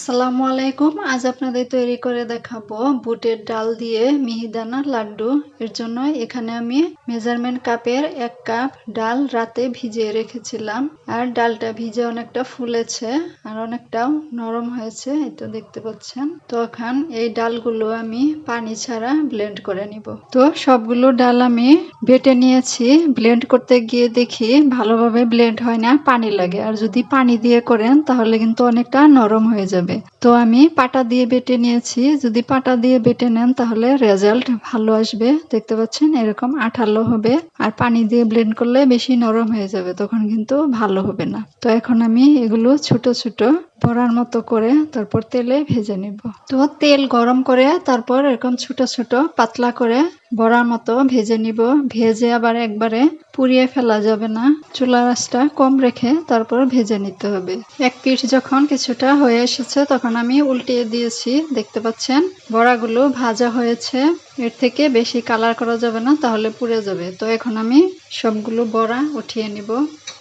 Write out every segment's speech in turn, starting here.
আসসালামু আলাইকুম। আজ আপনাদের তৈরি করে দেখাবো বুটের ডাল দিয়ে মিহিদানা লাড্ডু। এর জন্য এখানে আমি মেজারমেন্ট কাপের এক কাপ ডাল রাতে ভিজিয়ে রেখেছিলাম। আর ডালটা ভিজে অনেকটা ফুলেছে আর অনেকটাও নরম হয়েছে তো দেখতে পাচ্ছেন। তো এখন এই ডালগুলো আমি পানি ছাড়া ব্লেন্ড করে নিব। তো সবগুলো ডাল আমি বেটে নিয়েছি। ব্লেন্ড করতে গিয়ে দেখি ভালোভাবে ব্লেন্ড হয় না, পানি লাগে। আর যদি পানি দিয়ে করেন, তাহলে কিন্তু অনেকটা নরম হয়ে যাবে। তো আমি পাটা দিয়ে বেটে নিয়েছি। যদি পাটা দিয়ে বেটে নেন, তাহলে রেজাল্ট ভালো আসবে। দেখতে পাচ্ছেন, এরকম আঠালো হবে। আর পানি দিয়ে ব্লেন্ড করলে বেশি নরম হয়ে যাবে, তখন কিন্তু ভালো হবে না। তো এখন আমি এগুলো ছোট ছোট বড়ার মতো করে তারপর তেলে ভেজে নিব। তো তেল গরম করে তারপর এরকম ছোট ছোট পাতলা করে বড়ার মতো ভেজে নিব। ভেজে আবার একবারে পুড়িয়ে ফেলা যাবে না। চুলা রাসটা কম রেখে তারপর ভেজে নিতে হবে। এক পিঠ যখন কিছুটা হয়ে এসেছে তখন আমি উল্টিয়ে দিয়েছি, দেখতে পাচ্ছেন? বড়াগুলো ভাজা হয়েছে। এর থেকে বেশি কালার করা যাবে না, তাহলে পুড়ে যাবে। তো এখন আমি সবগুলো বড়া উঠিয়ে নিব।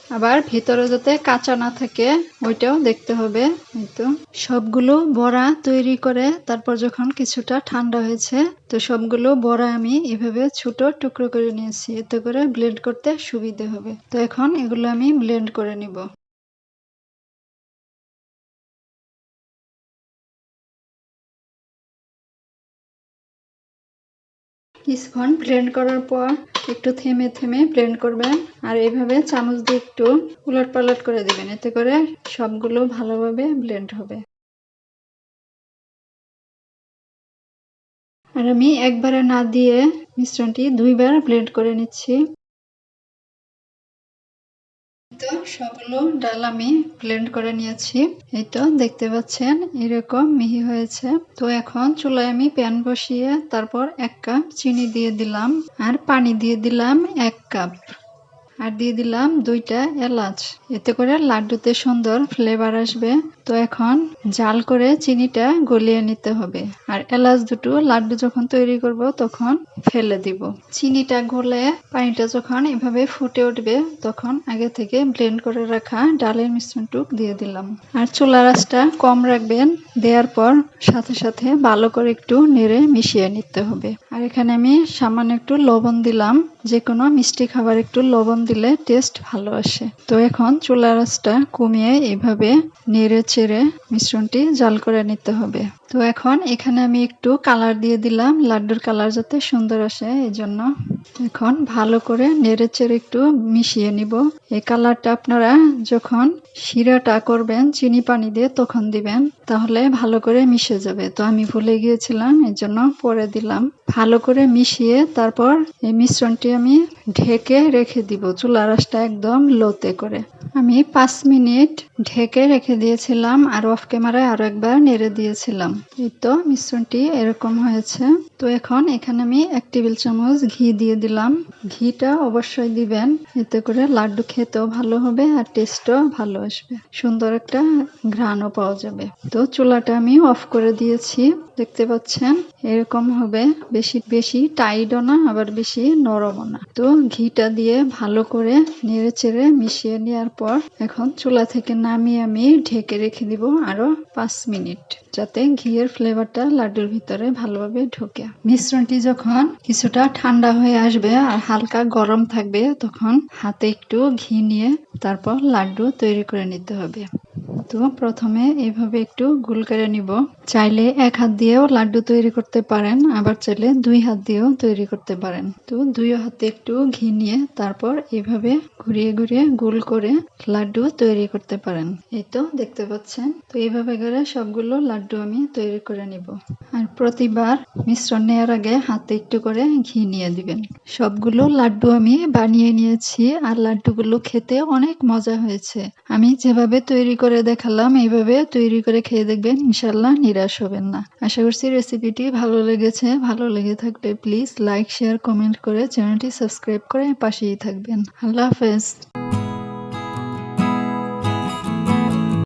আবার ভিতরে যাতে কাঁচা না থাকে, ওইটাও দেখতে হবে, এই তো। সবগুলো বড়া তৈরি করে তারপর যখন কিছুটা ঠান্ডা হয়েছে, তো সবগুলো বড়া আমি এভাবে ছোট টুকরো করে নিয়েছি, এতে করে ব্লেন্ড করতে সুবিধে হবে। তো এখন এগুলো আমি ব্লেন্ড করে নিব। কিছুক্ষণ ব্লেন্ড করার পর একটু থেমে থেমে ব্লেন্ড করবেন আর এইভাবে চামচ দিয়ে একটু উলট পালট করে দিবেন। এতে করে সবগুলো ভালোভাবে ব্লেন্ড হবে। আর আমি একবারে না দিয়ে মিশ্রণটি দুইবার ব্লেন্ড করে নিচ্ছি। তো সবগুলো ডাল আমি ব্লেন্ড করে নিয়েছি। এই তো দেখতে পাচ্ছেন, এরকম মিহি হয়েছে। তো এখন চুলায় আমি প্যান বসিয়ে তারপর এক কাপ চিনি দিয়ে দিলাম, আর পানি দিয়ে দিলাম এক কাপ আর দিয়ে দিলাম দুইটা এলাচ। এতে করে লাড্ডুতে সুন্দর ফ্লেভার আসবে। তো এখন জাল করে চিনিটা গলিয়ে নিতে হবে। আর এলাচ দুটো লাড্ডু যখন তৈরি করব তখন ফেলে দিব। চিনিটা গলে পানিটা যখন এভাবে ফুটে উঠবে তখন আগে থেকে ব্লেন্ড করে রাখা ডালের মিশ্রণটুক দিয়ে দিলাম। আর চুলা রাসটা কম রাখবেন। দেওয়ার পর সাথে সাথে ভালো করে একটু নেড়ে মিশিয়ে নিতে হবে। আর এখানে আমি সামান্য একটু লবণ দিলাম। যে কোনো মিষ্টি খাবার একটু লবণ দিলে টেস্ট ভালো আসে। তো এখন চুলা রাসটা কমিয়ে এভাবে নেড়ে চেড়ে মিশ্রণটি জাল করে নিতে হবে। তো এখন এখানে আমি একটু কালার দিয়ে দিলাম, লাড্ডুর কালার যাতে সুন্দর আসে এই জন্য এখন ভালো করে নেড়েচেড়ে একটু মিশিয়ে নিব। এই কালারটা আপনারা যখন শিরাটা করবেন, চিনি পানি দিয়ে তখন দিবেন, তাহলে ভালো করে মিশে যাবে। তো আমি ভুলে গিয়েছিলাম এই জন্য পরে দিলাম। ভালো করে মিশিয়ে তারপর এই মিশ্রণটি আমি ঢেকে রেখে দিব চুলা রাসটা একদম লোতে করে। আমি পাঁচ মিনিট ঢেকে রেখে দিয়েছিলাম আর অফ ক্যামেরায় আরও একবার নেড়ে দিয়েছিলাম। এই তো মিশ্রণটি এরকম হয়েছে। তো এখন এখানে আমি এক টেবিল চামচ ঘি দিয়ে দিলাম। ঘিটা অবশ্যই দিবেন। এতে করে লাড্ডু খেতেও ভালো হবে আর টেস্টও ভালো আসবে। সুন্দর একটা ঘ্রাণও পাওয়া যাবে। তো চুলাটা আমি অফ করে দিয়েছি। দেখতে পাচ্ছেন? এরকম হবে। বেশি বেশি টাইটও না, আবার বেশি নরমও না। তো ঘিটা দিয়ে ভালো করে নেড়ে চেড়ে মিশিয়ে নেওয়ার পর এখন চুলা থেকে নামিয়ে আমি ঢেকে রেখে দিব আরও পাঁচ মিনিট, যাতে ঘিয়ের ফ্লেভারটা লাড্ডুর ভিতরে ভালোভাবে ঢোকে। মিশ্রণটি যখন কিছুটা ঠান্ডা হয়ে আসবে আর হালকা গরম থাকবে, তখন হাতে একটু ঘি নিয়ে তারপর লাড্ডু তৈরি করে নিতে হবে। তো প্রথমে এভাবে একটু গোল করে নিব। চাইলে এক হাত দিয়েও লাড্ডু তৈরি করতে পারেন, আবার চাইলে দুই হাত দিয়েও তৈরি করতে পারেন। তো দুই হাতে একটু ঘি নিয়ে তারপর এভাবে ঘুরিয়ে ঘুরিয়ে গোল করে লাড্ডু তৈরি করতে পারেন। এই তো দেখতে পাচ্ছেন? তো এইভাবে করে সবগুলো লাড্ডু আমি তৈরি করে নিব। আর প্রতিবার মিশ্রণ নেওয়ার আগে হাতে একটু করে ঘি নিয়ে দিবেন। সবগুলো লাড্ডু আমি বানিয়ে নিয়েছি, আর লাড্ডুগুলো খেতে অনেক মজা হয়েছে। আমি যেভাবে তৈরি করে দেখালাম এইভাবে তৈরি করে খেয়ে দেখবেন ইনশাল্লাহ নিরাশ হবেন না। আশা করছি রেসিপিটি ভালো লেগেছে, ভালো লেগে থাকলে প্লিজ লাইক শেয়ার কমেন্ট করে চ্যানেলটি সাবস্ক্রাইব করে পাশেই থাকবেন। আল্লাহ হাফেজ।